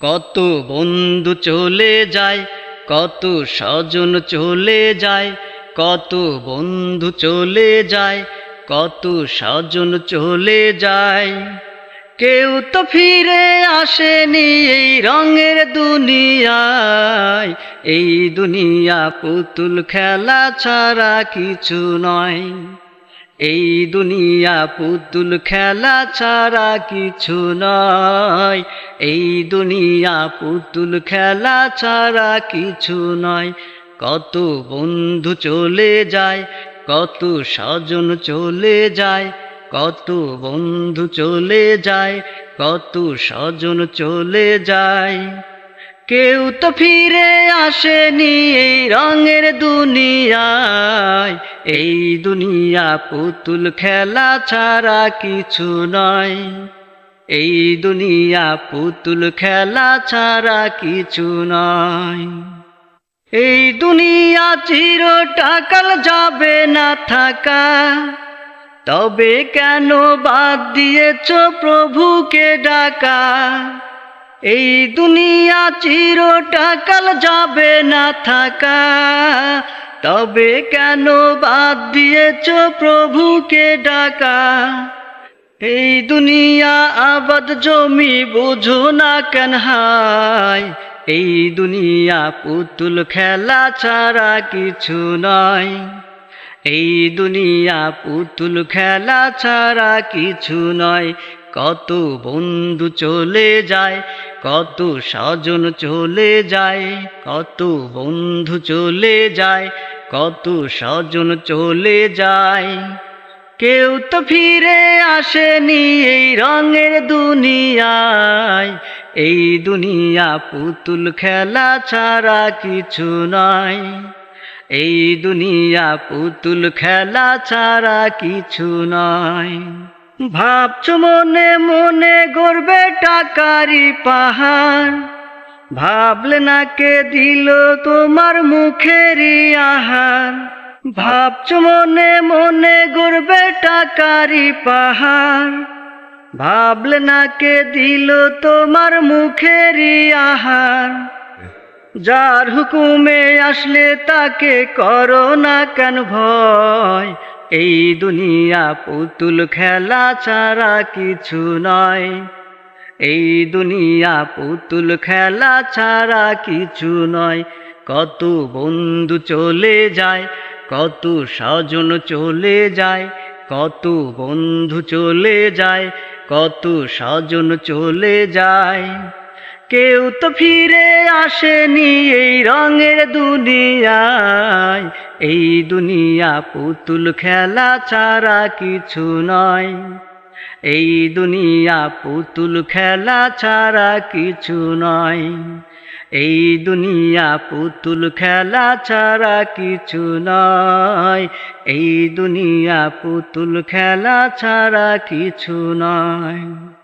কত বন্ধু চলে যায়, কত স্বজন চলে যায়, কত বন্ধু চলে যায়, কত স্বজন চলে যায়। কেউ তো ফিরে আসেনি এই রঙের দুনিয়ায়, এই দুনিয়া পুতুল খেলা ছাড়া কিছু নয়। এই দুনিয়া পুতুল খেলা ছাড়া কিছু নয়। এই দুনিয়া পুতুল খেলা ছাড়া কিছু নয়। কত বন্ধু চলে যায়, কত স্বজন চলে যায়, কত বন্ধু চলে যায়, কত স্বজন চলে যায়। কেউ তো ফিরে আসেনি এই রঙের দুনিয়ায়। এই দুনিয়া পুতুল খেলা ছাড়া কিছু নয়। এই দুনিয়া পুতুল খেলা ছাড়া কিছু নয়। এই দুনিয়া চির টাকাল যাবে না থাকা। তবে কেন বাদ দিয়েছ প্রভুকে ডাকা? এই দুনিয়া চির টাকাল যাবে না থাকা। তবে কেন বাদ দিয়েছ প্রভুকে ডাকা? এই দুনিয়া আবাদ জমি বুঝো না কেন হায়? এই দুনিয়া পুতুল খেলা ছাড়া কিছু নয়। এই দুনিয়া পুতুল খেলা ছাড়া কিছু নয়। কত বন্ধু চলে যায় কত স্বজন চলে যায়, কত বন্ধু চলে যায়, কত স্বজন চলে যায়। কেউ তো ফিরে আসেনি এই রঙের দুনিয়ায়, এই দুনিয়া পুতুল খেলা ছাড়া কিছু নয়। এই দুনিয়া পুতুল খেলা ছাড়া কিছু নয়। ভাবছ মনে মনে গড়বে টাকারি পাহাড়। ভাবলে না কে দিল তোমার মুখেরই আহার। ভাবছ মনে মনে গড়বে টাকারি পাহাড়। ভাবলে না কে দিল তোমার মুখেরই আহার। যার হুকুমে আসলে তাকে করো না কেন ভয়। এই দুনিয়া পুতুল খেলা ছাড়া কিছু নয়। এই দুনিয়া পুতুল খেলা ছাড়া কিছু নয়। কত বন্ধু চলে যায়, কত স্বজন চলে যায়, কত বন্ধু চলে যায়, কত স্বজন চলে যায়। কেউ তো ফিরে আসেনি এই রঙের দুনিয়ায়। এই দুনিয়া পুতুল খেলা ছাড়া কিছু নয়। এই দুনিয়া পুতুল খেলা ছাড়া কিছু নয়। এই দুনিয়া পুতুল খেলা ছাড়া কিছু নয়। এই দুনিয়া পুতুল খেলা ছাড়া কিছু নয়।